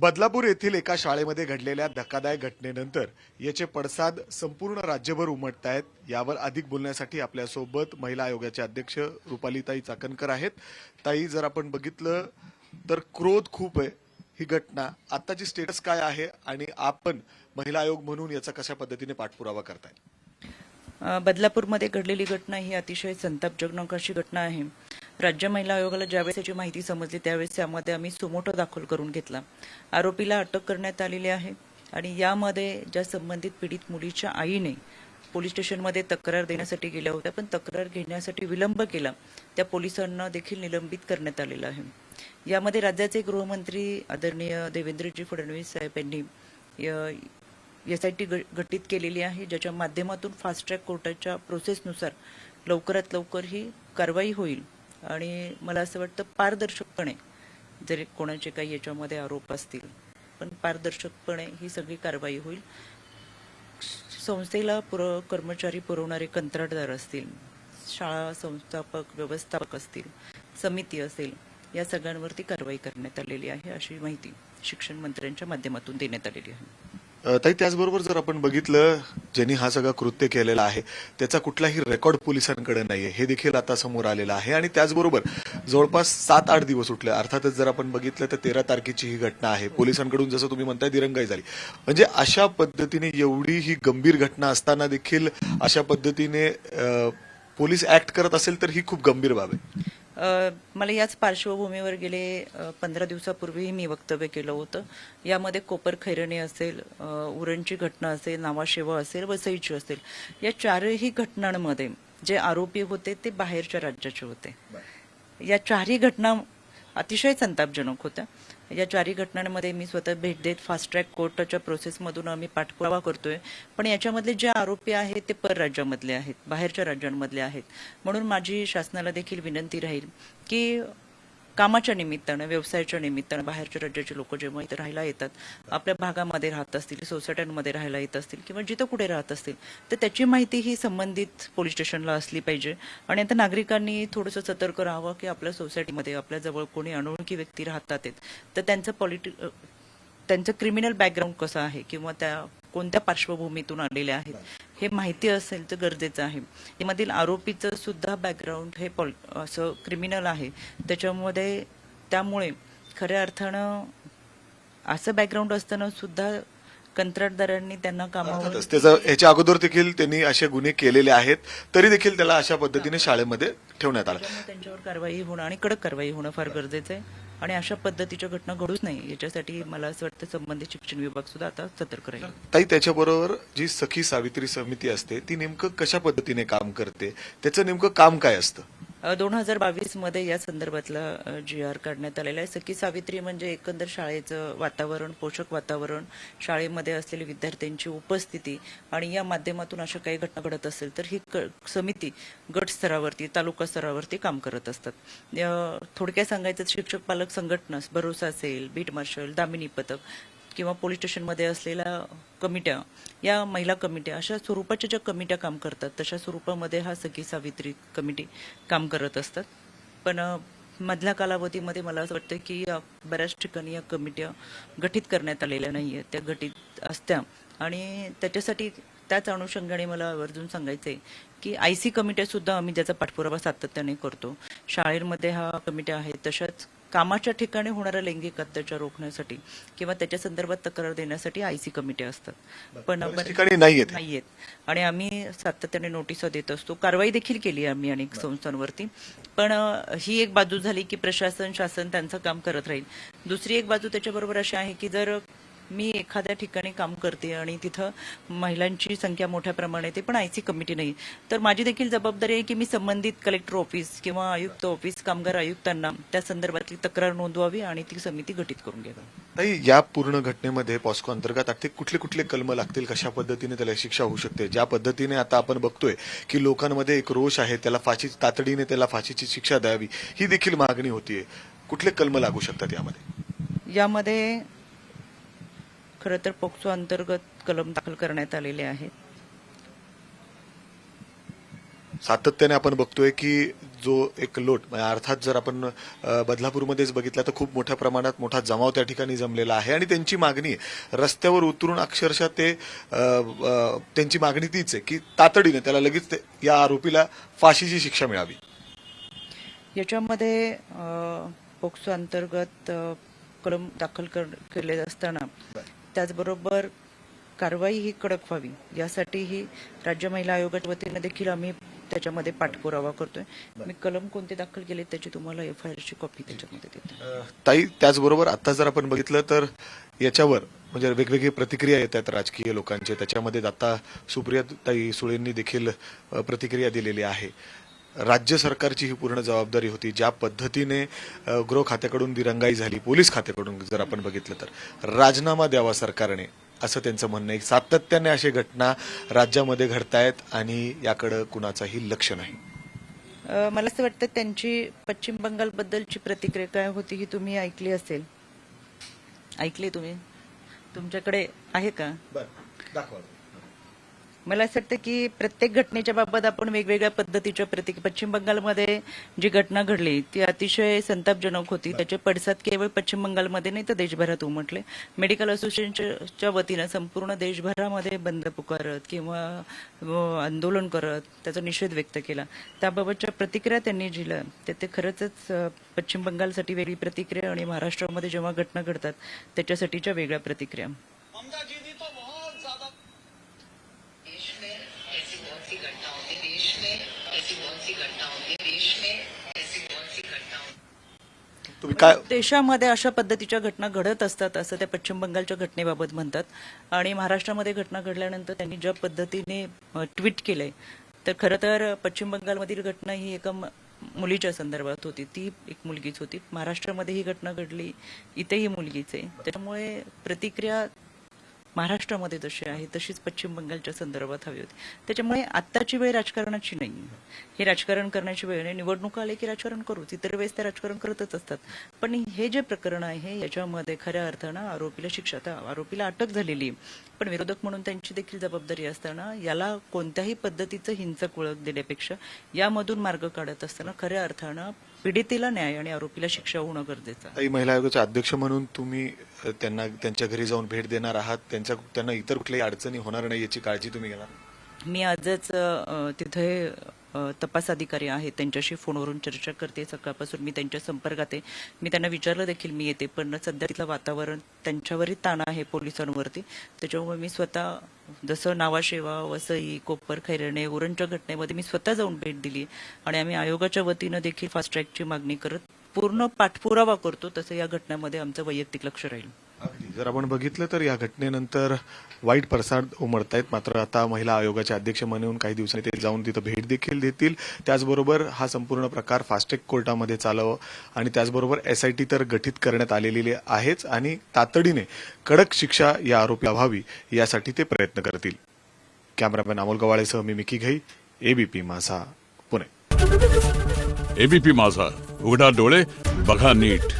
बदलापूर येथील एका शाळेमध्ये घडलेल्या धक्कादायक घटनेनंतर याचे पडसाद संपूर्ण राज्यभर उमटत आहेत. यावर अधिक बोलण्यासाठी आपल्यासोबत महिला आयोगाचे अध्यक्ष रुपालीताई चाकणकर आहेत. ताई जर आपण बघितलं तर क्रोध खूप आहे ही घटना. आत्ताची स्टेटस काय आहे आणि आपण महिला आयोग म्हणून याचा कशा पद्धतीने पाठपुरावा करताय? बदलापूरमध्ये घडलेली घटना ही अतिशय संतापजनक अशी घटना आहे. राज्य महिला आयोगाला ज्यावेळेस याची माहिती समजली त्यावेळेस त्यामध्ये आम्ही सुमोटो दाखल करून घेतला. आरोपीला अटक करण्यात आलेली आहे आणि यामध्ये ज्या संबंधित पीडित मुलीच्या आईने पोलीस स्टेशनमध्ये तक्रार देण्यासाठी गेल्या होत्या पण तक्रार घेण्यासाठी विलंब केला त्या पोलिसांना देखील निलंबित करण्यात आलेलं आहे. यामध्ये राज्याचे गृहमंत्री आदरणीय देवेंद्रजी फडणवीस साहेब यांनी एस आय टी गठीत केलेली आहे ज्याच्या माध्यमातून फास्ट ट्रॅक कोर्टाच्या प्रोसेसनुसार लवकरात लवकर ही कारवाई होईल. आणि मला असं वाटतं पारदर्शकपणे जरी कोणाचे काही याच्यामध्ये आरोप असतील पण पारदर्शकपणे ही सगळी कारवाई होईल. संस्थेला पुर कर्मचारी पुरवणारे कंत्राटदार असतील शाळा संस्थापक व्यवस्थापक असतील समिती असेल या सगळ्यांवरती कारवाई करण्यात आलेली आहे अशी माहिती शिक्षण मंत्र्यांच्या माध्यमातून देण्यात आलेली आहे. ताई त्याचबरोबर जर आपण बघितलं ज्यांनी हा सगळा कृत्य केलेला आहे त्याचा कुठलाही रेकॉर्ड पोलिसांकडे नाहीये. हे देखील आता समोर आलेलं आहे. आणि त्याचबरोबर जवळपास सात आठ दिवस उठले. अर्थातच जर आपण बघितलं तर तेरा तारखेची ही घटना आहे. पोलिसांकडून जसं तुम्ही म्हणताय दिरंगाई झाली. म्हणजे अशा पद्धतीने एवढी ही गंभीर घटना असताना देखील अशा पद्धतीने पोलीस ऍक्ट करत असेल तर ही खूप गंभीर बाब आहे. मला याच पार्श्वभूमीवर गेले पंधरा दिवसापूर्वीही मी वक्तव्य केलं होतं. यामध्ये कोपर खैरणे असेल उरणची घटना असेल नावाशेवा असेल वसईची असेल या चारही घटनांमध्ये जे आरोपी होते ते बाहेरच्या राज्याचे होते. या चारही घटना अतिशय संतापजनक होत्या. या चारही घटनांमध्ये मी स्वतः भेट देत फास्ट ट्रॅक कोर्टाच्या प्रोसेसमधून आम्ही पाठपुरावा करतोय. पण याच्यामधले जे आरोपी आहेत ते परराज्यामधले आहेत बाहेरच्या राज्यांमधले आहेत. म्हणून माझी शासनाला देखील विनंती राहील की कामाच्या निमित्तानं व्यवसायाच्या निमित्तानं बाहेरच्या राज्याचे लोक जेव्हा इथे राहायला येतात आपल्या भागामध्ये राहत असतील सोसायट्यांमध्ये राहायला येत असतील किंवा जिथं कुठे राहत असतील तर त्याची माहिती ही संबंधित पोलीस स्टेशनला असली पाहिजे. आणि आता नागरिकांनी थोडंसं सतर्क राहावं की आपल्या सोसायटीमध्ये आपल्या जवळ कोणी अनोळखी व्यक्ती राहतात तर त्यांचं पॉलिटि त्यांचं क्रिमिनल बॅकग्राऊंड कसं आहे? किंवा त्या कोणत्या पार्श्वभूमीतून आलेल्या आहेत हे माहिती असेल तर गरजेचं आहे. यामधील आरोपीचं सुद्धा बॅकग्राऊंड हे पॉल असं क्रिमिनल आहे. त्याच्यामध्ये त्यामुळे खऱ्या अर्थानं असं बॅकग्राऊंड असताना सुद्धा कंत्राटदारांनी त्यांना कामावर अर्थातच. त्याचा याच्या अगोदर देखील त्यांनी असे गुन्हे केलेले आहेत तरी देखील त्याला अशा पद्धतीने शाळेमध्ये ठेवण्यात आलं. त्यांच्यावर कारवाई होणं आणि कडक कारवाई होणं फार गरजेचं आहे. आणि अशा पद्धतीच्या घटना घडूच नाही. याच्यासाठी मला असं वाटतं संबंधित शिक्षण विभाग सुद्धा आता सतर्क राहील. ताई त्याच्याबरोबर जी सखी सावित्री समिती असते ती नेमकं कशा पद्धतीने काम करते? त्याचं नेमकं काम काय असतं? दोन हजार बावीसमध्ये या संदर्भातला जी आर काढण्यात आलेला आहे. सखी सावित्री म्हणजे एकंदर शाळेचं वातावरण पोषक वातावरण शाळेमध्ये असलेली विद्यार्थ्यांची उपस्थिती आणि या माध्यमातून अशा काही घटना घडत असेल तर ही क- समिती गट स्तरावरती तालुका स्तरावरती काम करत असतात. थोडक्यात सांगायचं तर शिक्षक पालक संघटना भरोसा असेल बीट मार्शल दामिनी पथक किंवा पोलीस स्टेशनमध्ये असलेल्या कमिट्या या महिला कमिट्या अशा स्वरूपाच्या ज्या कमिट्या काम करतात तशा स्वरूपामध्ये हा सखी सावित्री कमिटी काम करत असतात. पण मधल्या कालावधीमध्ये मला असं वाटतं की बऱ्याच ठिकाणी या कमिट्या गठीत करण्यात आलेल्या नाही आहेत त्या गठीत असत्या. आणि त्याच्यासाठी त्याच अनुषंगाने मला आवर्जून सांगायचं आहे की आय सी कमिट्या सुद्धा आम्ही ज्याचा पाठपुरावा सातत्याने करतो. शाळेमध्ये हा कमिट्या आहेत तशाच कामाच्या ठिकाणी होणारा लैंगिक अत्याचार रोखण्यासाठी किंवा त्याच्या संदर्भात तक्रार देण्यासाठी आयसी कमिटी असतात. पण ठिकाणी नाहीयेत. नाहीयेत. आणि आम्ही सातत्याने नोटिसा देत असतो. कारवाई देखील केली आम्ही अनेक संस्थांवरती. पण ही एक बाजू झाली की प्रशासन शासन त्यांचं काम करत राहील. दुसरी एक बाजू त्याच्याबरोबर अशी आहे की जर मी एखाद्या ठिकाणी काम करते आणि तिथं महिलांची संख्या मोठ्या प्रमाणात आहे पण आयसी कमिटी नाही. तर माझी देखील जबाबदारी आहे की मी संबंधित कलेक्टर ऑफिस किंवा आयुक्त ऑफिस कामगार आयुक्तांना त्या संदर्भातली तक्रार नोंदवावी आणि ती समिती गठीत करून घ्यावी. या पूर्ण घटनेमध्ये पॉस्को अंतर्गत आता कुठले कुठले कलम लागतील? कशा पद्धतीने त्याला शिक्षा होऊ शकते? ज्या पद्धतीने आता आपण बघतोय की लोकांमध्ये एक रोष आहे त्याला फाशी तातडीने त्याला फाशीची शिक्षा द्यावी ही देखील मागणी होतीये. कुठले कलम लागू शकतात यामध्ये? यामध्ये खरं तर पोक्सो अंतर्गत कलम दाखल करण्यात आलेले आहेत. सातत्याने आपण बघतोय की जो एक लोट म्हणजे अर्थात जर आपण बदलापूरमध्येच बघितलं तर खूप मोठ्या प्रमाणात मोठा जमाव त्या ठिकाणी जमलेला आहे. आणि त्यांची मागणी रस्त्यावर उतरून अक्षरशः ते त्यांची मागणी तीच आहे की तातडीने त्याला लगेच या आरोपीला फाशीची शिक्षा मिळावी. याच्यामध्ये पोक्सो अंतर्गत कलम दाखल केले असताना त्याचबरोबर कारवाई ही कडक व्हावी यासाठीही राज्य महिला आयोगाच्या वतीनं देखील आम्ही त्याच्यामध्ये पाठपुरावा करतोय. मी कलम कोणते दाखल केले त्याची तुम्हाला एफ आय आरची कॉपी त्याच्यामध्ये देते. ताई त्याचबरोबर आता जर आपण बघितलं तर याच्यावर म्हणजे वेगवेगळी प्रतिक्रिया येतात राजकीय लोकांचे. त्याच्यामध्ये आता सुप्रिया ताई सुळेंनी देखील प्रतिक्रिया दिलेली आहे. राज्य सरकारची ही पूर्ण जबाबदारी होती. ज्या पद्धतीने गृह खात्याकडून दिरंगाई झाली पोलीस खात्याकडून जर आपण बघितलं तर. राजीनामा द्यावा सरकारने असं त्यांचं म्हणणं आहे. सातत्याने अशा घटना राज्यामध्ये घडतायत आणि याकडं कुणाचाही लक्ष नाही. मला असं वाटतं त्यांची पश्चिम बंगालबद्दलची प्रतिक्रिया काय होती ही तुम्ही ऐकली असेल. ऐकली तुम्ही? तुमच्याकडे आहे का? दाखवा. मला असं वाटतं की प्रत्येक घटनेच्या बाबत आपण वेगवेगळ्या पद्धतीच्या प्रति पश्चिम बंगालमध्ये जी घटना घडली ती अतिशय संतापजनक होती. त्याचे पडसाद केवळ पश्चिम बंगालमध्ये नाही तर देशभरात उमटले. मेडिकल असोसिएशनच्या वतीनं संपूर्ण देशभरामध्ये बंद पुकारत किंवा आंदोलन करत त्याचा निषेध व्यक्त केला. त्याबाबतच्या प्रतिक्रिया त्यांनी दिल्या. ते ते खरंच पश्चिम बंगालसाठी वेगळी प्रतिक्रिया आणि महाराष्ट्रामध्ये जेव्हा घटना घडतात त्याच्यासाठीच्या वेगळ्या प्रतिक्रिया ममता जी ने तो बहुत ज्यादा देश में ऐसी बहुत सी घटना होती है देश में ऐसी बहुत सी घटना होती देश में ऐसी बहुत सी तुम्ही काय म्हणजे देशामध्ये अशा पद्धतीच्या घटना घडत असतात असं त्या पश्चिम बंगालच्या घटनेबाबत म्हणतात. आणि महाराष्ट्रामध्ये घटना घडल्यानंतर त्यांनी ज्या पद्धतीने ट्विट केलंय तर खरं तर पश्चिम बंगालमधील घटना ही एका मुलीच्या संदर्भात होती. ती एक मुलगीच होती. महाराष्ट्रामध्ये ही घटना घडली इथे ही मुलगीच आहे. त्याच्यामुळे प्रतिक्रिया महाराष्ट्रामध्ये जशी आहे तशीच पश्चिम बंगालच्या संदर्भात हवी होती. त्याच्यामुळे आत्ताची वेळ राजकारणाची नाही हे राजकारण करण्याची वेळ नाही. निवडणूक आले की राजकारण करूच इतर वेळेस ते राजकारण करतच असतात. पण हे जे प्रकरण आहे याच्यामध्ये खऱ्या अर्थानं आरोपीला शिक्षा आरोपीला अटक झालेली आहे. पण विरोधक म्हणून त्यांची देखील जबाबदारी असताना याला कोणत्याही पद्धतीचं हिंसक ओळख देण्यापेक्षा यामधून मार्ग काढत असताना खऱ्या अर्थानं पीडितेला न्याय आणि आरोपीला शिक्षा होणं गरजेचं आहे. ताई महिला आयोगाचे अध्यक्ष म्हणून तुम्ही त्यांना त्यांच्या घरी जाऊन भेट देणार आहात. त्यांच्या त्यांना इतर कुठल्याही अडचणी होणार नाही याची काळजी तुम्ही घेणार? मी आजच तिथे तपास अधिकारी आहेत त्यांच्याशी फोनवरून चर्चा करते. सकाळपासून मी त्यांच्या संपर्कात आहे. मी त्यांना विचारलं देखील मी येते पण सध्या तिथलं वातावरण त्यांच्यावरही ताण आहे पोलिसांवरती. त्याच्यामुळे मी स्वतः जसं नावाशेवा वसई कोपर खैरणे उरणच्या घटनेमध्ये मी स्वतः जाऊन भेट दिली आणि आम्ही आयोगाच्या वतीनं देखील फास्ट ट्रॅकची मागणी करत पूर्ण पाठपुरावा करतो तसं या घटनेमध्ये आमचं वैयक्तिक लक्ष राहील. जर आपण बघितलं तर या घटनेनंतर वाईट प्रसाद आहेत मात्र आता महिला आयोगाचे अध्यक्ष म्हणून काही दिवसांनी ते जाऊन तिथं भेट देखील देतील. त्याचबरोबर हा संपूर्ण प्रकार फास्टॅग कोर्टामध्ये चालावं आणि त्याचबरोबर एसआयटी तर गठीत करण्यात आलेली आहेच आणि तातडीने कडक शिक्षा या आरोपीला व्हावी यासाठी ते प्रयत्न करतील. कॅमेरामॅन अमोल गवाळेसह मी मिकी घई एबीपी माझा पुणे. एबीपी माझा. उघडा डोळे बघा नीट.